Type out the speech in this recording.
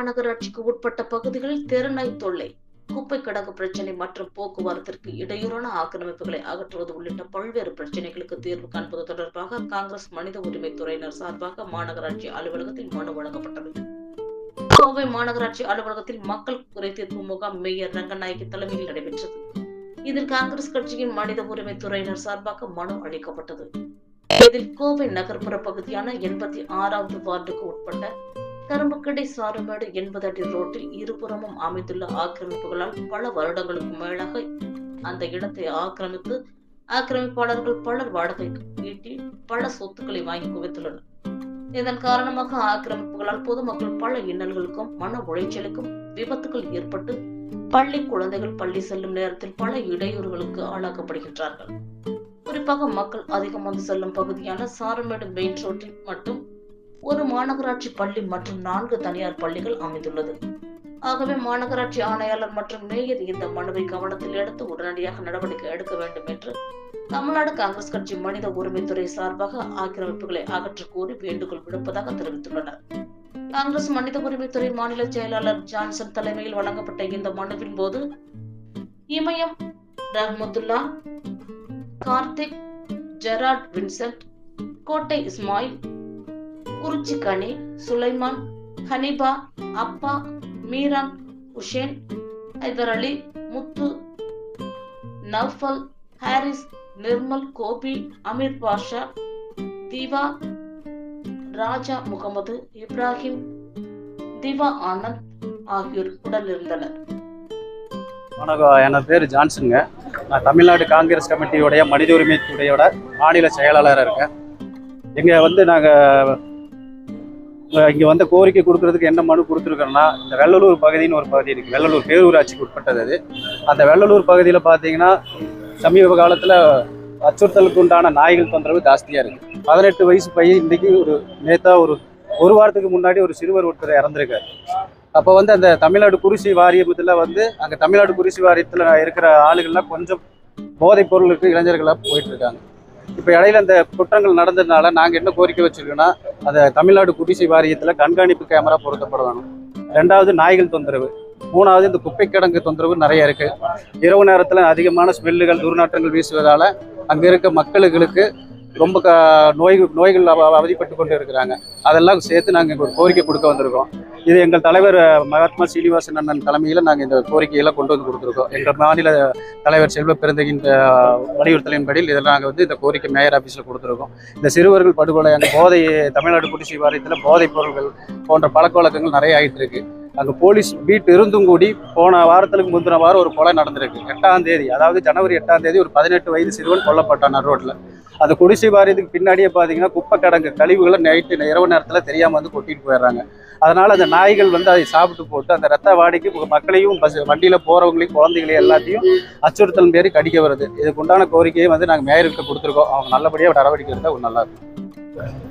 மாநகராட்சிக்கு உட்பட்ட பகுதிகளில் தெருநாய் தொல்லை குப்பை கிடங்கு பிரச்சினை மற்றும் போக்குவரத்திற்கு இடையூறான ஆக்கிரமிப்புகளை அகற்றுவது உள்ளிட்ட பல்வேறு பிரச்சினைகளுக்கு தீர்வு காண்பது தொடர்பாக காங்கிரஸ் மனித உரிமை துறையினர் சார்பாக மாநகராட்சி அலுவலகத்தில் மனு வழங்கப்பட்டது. கோவை மாநகராட்சி அலுவலகத்தில் மக்கள் குறை தீர்ப்பு முகாம் மேயர் ரங்கநாயகி தலைமையில் நடைபெற்றது. இதில் காங்கிரஸ் கட்சியின் மனித உரிமை துறையினர் சார்பாக மனு அளிக்கப்பட்டது. இதில் கோவை நகர்ப்புற பகுதியான எண்பத்தி ஆறாவது வார்டுக்கு உட்பட்ட கரும்புக்கடை சாருமேடு எண்பது ரோட்டில் இருபுறமும் அமைந்துள்ள ஆக்கிரமிப்புகளால் பல வருடங்களுக்கு மேலாக அந்த இடத்தை ஆக்கிரமித்து ஆக்கிரமிப்பாளர்கள் பலர் வாடகைக்கு ஈட்டி பல சொத்துக்களை வாங்கி குவித்துள்ளனர். இதன் காரணமாக ஆக்கிரமிப்புகளால் பொதுமக்கள் பல இன்னல்களுக்கும் மன உளைச்சலுக்கும் விபத்துகள் ஏற்பட்டு பள்ளி குழந்தைகள் பள்ளி செல்லும் நேரத்தில் பல இடையூறுகளுக்கு ஆளாக்கப்படுகின்றார்கள். குறிப்பாக மக்கள் அதிகம் வந்து செல்லும் பகுதியான சாரமேடு மெயின் ரோட்டில் மட்டும் ஒரு மாநகராட்சி பள்ளி மற்றும் நான்கு தனியார் பள்ளிகள் அமைந்துள்ளது. ஆகவே மாநகராட்சி ஆணையாளர் மற்றும் மேயர் இந்த மனுவை கவனத்தில் எடுத்து உடனடியாக நடவடிக்கை எடுக்க வேண்டும் என்று தமிழ்நாடு காங்கிரஸ் கட்சி மனித உரிமைத்துறை சார்பாக ஆக்கிரமிப்புகளை அகற்ற கோரி வேண்டுகோள் விடுப்பதாக தெரிவித்துள்ளனர். காங்கிரஸ் மனித உரிமைத்துறை மாநில செயலாளர் ஜான்சன் தலைமையில் வழங்கப்பட்ட இந்த மனுவின் போது இமயம் ரஹ்மத்துல்லா கார்த்திக் ஜெராட் வின்சென்ட் கோட்டை இஸ்மாயில் குறிச்சி கனி சுலைமான் ஹனிபா அப்பா மீரான் உஷேன் ஹைதர் அலி முத்து நவ்ஃபல் ஹாரிஸ் நிர்மல் கோபி அமீர் பாஷா திவா ராஜா முகமது இப்ராஹிம் திவா ஆனந்த் ஆகியோர் உடனிருந்தனர் வணக்கம் என் பேர் ஜான்சனுங்க. நான் தமிழ்நாடு காங்கிரஸ் கமிட்டியோடைய மனித உரிமை துறையோட மாநில செயலாளராக இருக்கேன். இங்கே வந்து நாங்கள் இங்கே வந்து கோரிக்கை கொடுக்கறதுக்கு என்ன மனு கொடுத்துருக்கோன்னா இந்த வெள்ளலூர் பகுதின்னு ஒரு பகுதி இருக்குது வெள்ளலூர் பேரூராட்சிக்கு உட்பட்டது அது. அந்த வெள்ளலூர் பகுதியில் பார்த்தீங்கன்னா சமீப காலத்தில் அச்சுறுத்தலுக்கு உண்டான நாய்கள் தொந்தரவு ஜாஸ்தியாக இருக்குது பதினெட்டு வயசு பையன் இன்றைக்கி ஒரு நேத்தா ஒரு ஒரு வாரத்துக்கு முன்னாடி ஒரு சிறுவர் ஒருத்தர் இறந்துருக்காரு. அப்போ வந்து அந்த தமிழ்நாடு குருசி வாரியத்தில் வந்து அங்கே தமிழ்நாடு குருசி வாரியத்தில் இருக்கிற ஆளுகள்லாம் கொஞ்சம் போதைப் பொருளுக்கு இளைஞர்களாக போயிட்டுருக்காங்க இப்போ இடையில அந்த குற்றங்கள் நடந்ததுனால நாங்கள் என்ன கோரிக்கை வச்சிருக்கோன்னா அதை தமிழ்நாடு குடிசை வாரியத்தில் கண்காணிப்பு கேமரா பொருத்தப்பட வேணும் ரெண்டாவது நாய்கள் தொந்தரவு. மூணாவது இந்த குப்பை கிடங்கு தொந்தரவு நிறைய இருக்கு. இரவு நேரத்தில் அதிகமான ஸ்மெல்லுகள் துர்நாற்றங்கள் வீசுவதால அங்கே இருக்க மக்களுக்கு ரொம்ப க நோய் நோய்கள் அவதிப்பட்டு கொண்டு இருக்கிறாங்க. அதெல்லாம் சேர்த்து நாங்கள் ஒரு கோரிக்கை கொடுக்க வந்திருக்கோம். இது எங்கள் தலைவர் மகாத்மா சீனிவாசன் அண்ணன் தலைமையில் நாங்கள் இந்த கோரிக்கையெல்லாம் கொண்டு வந்து கொடுத்துருக்கோம். எங்கள் மாநில தலைவர் செல்வ பிறந்தகின் அஹ், வலியுறுத்தலின்படி இதெல்லாம் நாங்கள் வந்து இந்த கோரிக்கை மேயர் ஆஃபீஸில் கொடுத்துருக்கோம். இந்த சிறுவர்கள் படுகொலை அந்த போதை தமிழ்நாடு குடிசை வாரியத்தில் போதைப் பொருட்கள் போன்ற பழக்க வழக்கங்கள் நிறைய ஆகிட்டு இருக்குது அங்கே போலீஸ் பீட் இருந்தும் கூடி போன வாரத்துக்கு முந்தின வாரம் ஒரு கொலை நடந்திருக்கு. எட்டாம் தேதி அதாவது ஜனவரி எட்டாம் தேதி ஒரு பதினெட்டு வயது சிறுவன் கொல்லப்பட்டான் ரோட்டில் அந்த குடிசை வாரியத்துக்கு பின்னாடியே பார்த்தீங்கன்னா குப்பை கிடங்கு கழிவுகளை நைட்டு இரவு நேரத்தில் தெரியாமல் வந்து கொட்டிட்டு போயிடுறாங்க. அதனால் அந்த நாய்கள் வந்து அதை சாப்பிட்டு போட்டு அந்த ரத்த வாடிக்கு மக்களையும் பஸ் வண்டியில் போகிறவங்களையும் குழந்தைகளையும் எல்லாத்தையும் அச்சுறுத்தல் மாரி கடிக்க வருது. இதுக்கு உண்டான கோரிக்கையை வந்து நாங்கள் மேயருக்கு கொடுத்துருக்கோம். அவங்க நல்லபடியாக நடவடிக்கை எடுத்தால் நல்லா இருக்கும்.